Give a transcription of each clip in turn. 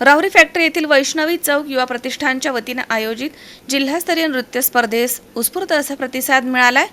Rahuri factory येथील वैष्णवी चौक युवा प्रतिष्ठानच्या वतीनं आयोजित जिल्हास्तरीय नृत्य स्पर्धेस उत्स्फूर्त असा प्रतिसाद मिळालाय.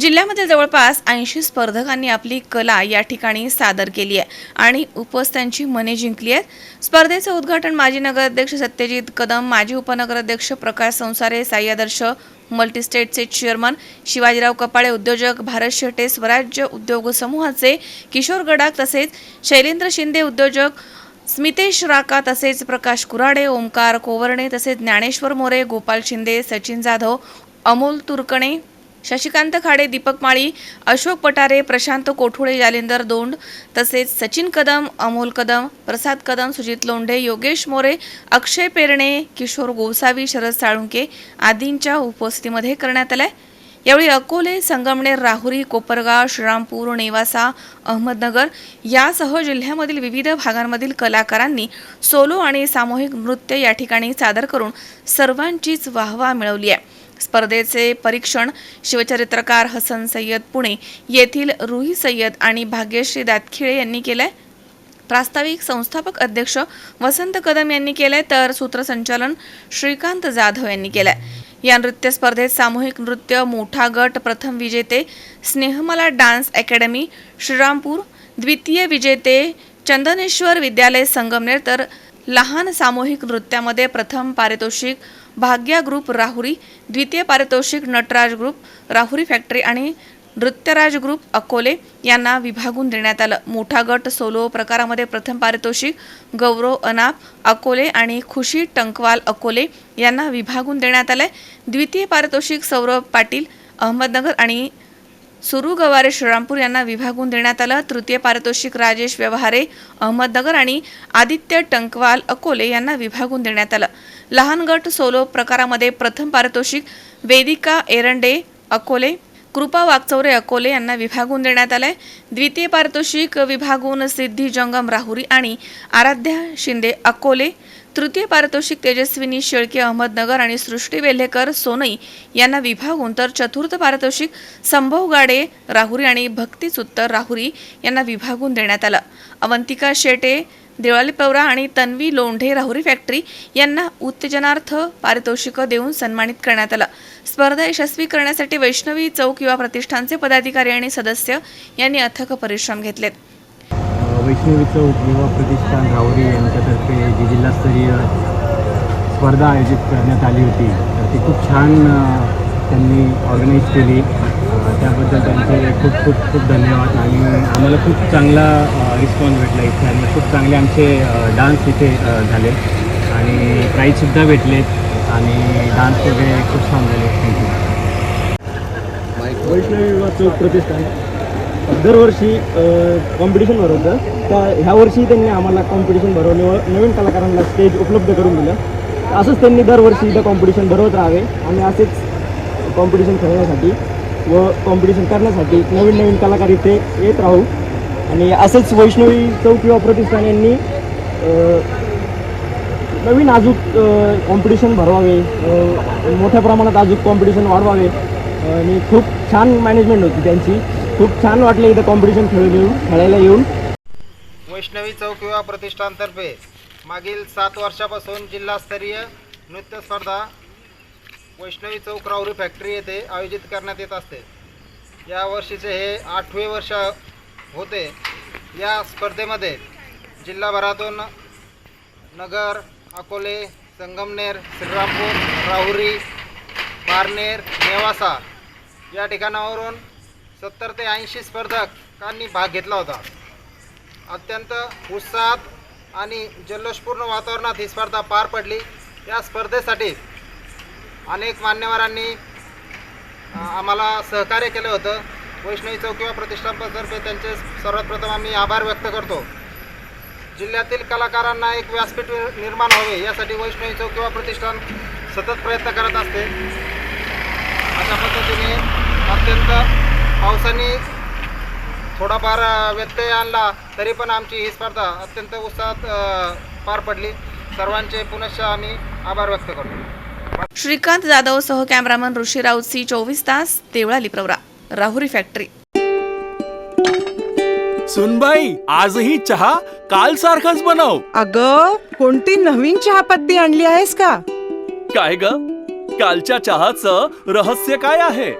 जिल्ह्यामध्ये जवळपास ऐंशी स्पर्धकांनी आपली कला या ठिकाणी सादर केली आहे आणि उपस्थांची मने जिंकली आहेत. स्पर्धेचं उद्घाटन माजी नगराध्यक्ष सत्यजित कदम माजी उपनगराध्यक्ष प्रकाश संसारे साह्यादर्श मल्टीस्टेटचे चेअरमन शिवाजीराव कपाळे उद्योजक भारत शेटे स्वराज्य उद्योग समूहाचे किशोर गडाख तसेच शैलेंद्र शिंदे उद्योजक स्मितेश राका तसेच प्रकाश कुराडे ओंकार कोवर्णे तसेच ज्ञानेश्वर मोरे गोपाल शिंदे सचिन जाधव अमोल तुरकणे शशिकांत खाडे दीपक माळी अशोक पटारे प्रशांत कोठुळे जालिंदर दोंड तसेच सचिन कदम अमोल कदम प्रसाद कदम सुजित लोंढे योगेश मोरे अक्षय पेरणे किशोर गोसावी शरद साळुंके आदींच्या उपस्थितीमध्ये करण्यात आलाय. यावेळी अकोले संगमनेर राहुरी कोपरगाव श्रीरामपूर नेवासा अहमदनगर यासह जिल्ह्यामधील विविध भागांमधील कलाकारांनी सोलो आणि सामूहिक नृत्य या ठिकाणी सादर करून सर्वांचीच वाहवा मिळवली आहे. स्पर्धेचे परीक्षण शिवचरित्रकार हसन सय्यद पुणे येथील रुही सय्यद आणि भाग्यश्री दातखिळे यांनी केलंय. प्रास्ताविक संस्थापक अध्यक्ष वसंत कदम यांनी केलंय तर सूत्रसंचालन श्रीकांत जाधव यांनी केलंय. या नृत्य स्पर्धेत सामूहिक नृत्य मोठा गट प्रथम विजेते स्नेहमला डान्स अकॅडमी श्रीरामपूर द्वितीय विजेते चंदनेश्वर विद्यालय संगमनेर तर लहान सामूहिक नृत्यामध्ये प्रथम पारितोषिक भाग्या ग्रुप राहुरी द्वितीय पारितोषिक नटराज ग्रुप राहुरी फॅक्टरी आणि नृत्यराज ग्रुप अकोले यांना विभागून देण्यात आलं. मोठा गट सोलो प्रकारामध्ये प्रथम पारितोषिक गौरव अनाप अकोले आणि खुशी टंकवाल अकोले यांना विभागून देण्यात आलंय. द्वितीय पारितोषिक सौरभ पाटील अहमदनगर आणि सुरू गवारे श्रीरामपूर यांना विभागून देण्यात आलं. तृतीय पारितोषिक राजेश व्यवहारे अहमदनगर आणि आदित्य टंकवाल अकोले यांना विभागून देण्यात आलं. लहान गट सोलो प्रकारामध्ये प्रथम पारितोषिक वेदिका एरंडे अकोले कृपा वागचौरे अकोले यांना विभागून देण्यात आलंय. द्वितीय पारितोषिक विभागून सिद्धी जंगम राहुरी आणि आराध्या शिंदे अकोले. तृतीय पारितोषिक तेजस्विनी शेळके अहमदनगर आणि सृष्टी वेल्हेकर सोनई यांना विभागून तर चतुर्थ पारितोषिक संभव गाडे राहुरी आणि भक्ती सुत्तर राहुरी यांना विभागून देण्यात आलं. अवंतिका शेटे देवाली पवरा आणि तन्वी लोंढे राहुरी फॅक्टरी यांना उत्तेजनार्थ पारितोषिकं देऊन सन्मानित करण्यात आलं. स्पर्धा यशस्वी करण्यासाठी वैष्णवी चौक युवा प्रतिष्ठानचे पदाधिकारी आणि सदस्य यांनी अथक परिश्रम घेतलेत. वैष्णवी चौक युवा प्रतिष्ठान राहुरी यांच्यातर्फे जी जिल्हास्तरीय स्पर्धा आयोजित करण्यात आली होती. तर ती खूप छान त्यांनी ऑर्गनाईज केली. त्याबद्दल त्यांचे खूप खूप खूप धन्यवाद. आणि आम्हाला खूप चांगला रिस्पॉन्स भेटला इथे. आणि खूप चांगले आमचे डान्स इथे झाले. आणि प्राईजसुद्धा भेटलेत आणि डान्स वगैरे खूप छान झाले. Thank you Vaishnavi Chowk Pratishthan. दरवर्षी कॉम्पिटिशन भरवतं त्या ह्या वर्षी त्यांनी आम्हाला कॉम्पिटिशन भरवले. नवीन कलाकारांना स्टेज उपलब्ध करून दिलं. असंच त्यांनी दरवर्षी इथं कॉम्पिटिशन भरवत राहावे. आणि असेच कॉम्पिटिशन खेळण्यासाठी व कॉम्पिटिशन करण्यासाठी नवीन नवीन कलाकार इथे येत राहू. आणि असंच वैष्णवी चौक युवा प्रतिष्ठान यांनी नवीन अजूक कॉम्पिटिशन भरवावे मोठ्या प्रमाणात अजूक कॉम्पिटिशन वाढवावे. आणि खूप छान मॅनेजमेंट होती त्यांची. खूप छान वाटले इथं कॉम्पिटिशन खेळून येऊन खेळायला येऊन. वैष्णवी चौक युवा प्रतिष्ठानतर्फे मागील सात वर्षापासून जिल्हास्तरीय नृत्य स्पर्धा वैष्णवी चौक रावरी फॅक्टरी येथे आयोजित करण्यात येत असते. या वर्षीचे हे आठवे वर्ष होते. या स्पर्धेमध्ये जिल्हाभरातून नगर अकोले संगमनेर श्रीरामपूर राहुरी पारनेर नेवासा या ठिकाणावरून सत्तर ते ऐंशी स्पर्धकांनी भाग घेतला होता. अत्यंत उत्साहात आणि जल्लोषपूर्ण वातावरणात ही स्पर्धा पार पडली. या स्पर्धेसाठी अनेक मान्यवरांनी आम्हाला सहकार्य केलं होतं. वैष्णवी चौकीवा किंवा प्रतिष्ठानतर्फे त्यांचे सर्वात प्रथम आम्ही आभार व्यक्त करतो. जिल्ह्यातील कलाकारांना एक व्यासपीठ निर्माण व्हावे यासाठी वैष्णवी चौक किंवा प्रतिष्ठान सतत प्रयत्न करत असते. अशा पद्धतीने अत्यंत पावसाने थोडाफार व्यत्यय आणला तरी पण आमची ही स्पर्धा अत्यंत उत्साहात पार पडली. सर्वांचे पुनश्च आम्ही आभार व्यक्त करतो. श्रीकांत जाधव सह कॅमेरामन ऋषी राऊतसी चोवीस तास देवळाली प्रवरा राहुरी फॅक्टरी. सुनबाई आजही चहा काल सारखाच बनव. अग कोणती नवीन चहापत्ती आणली आहेस का? काय ग? कालच्या चहाचं रहस्य काय आहे?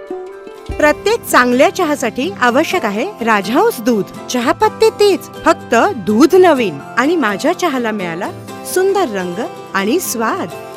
प्रत्येक चांगल्या चहासाठी आवश्यक आहे राजहंस दूध. चहापत्ती तीच फक्त दूध नवीन आणि माझ्या चहाला मिळाला सुंदर रंग आणि स्वाद.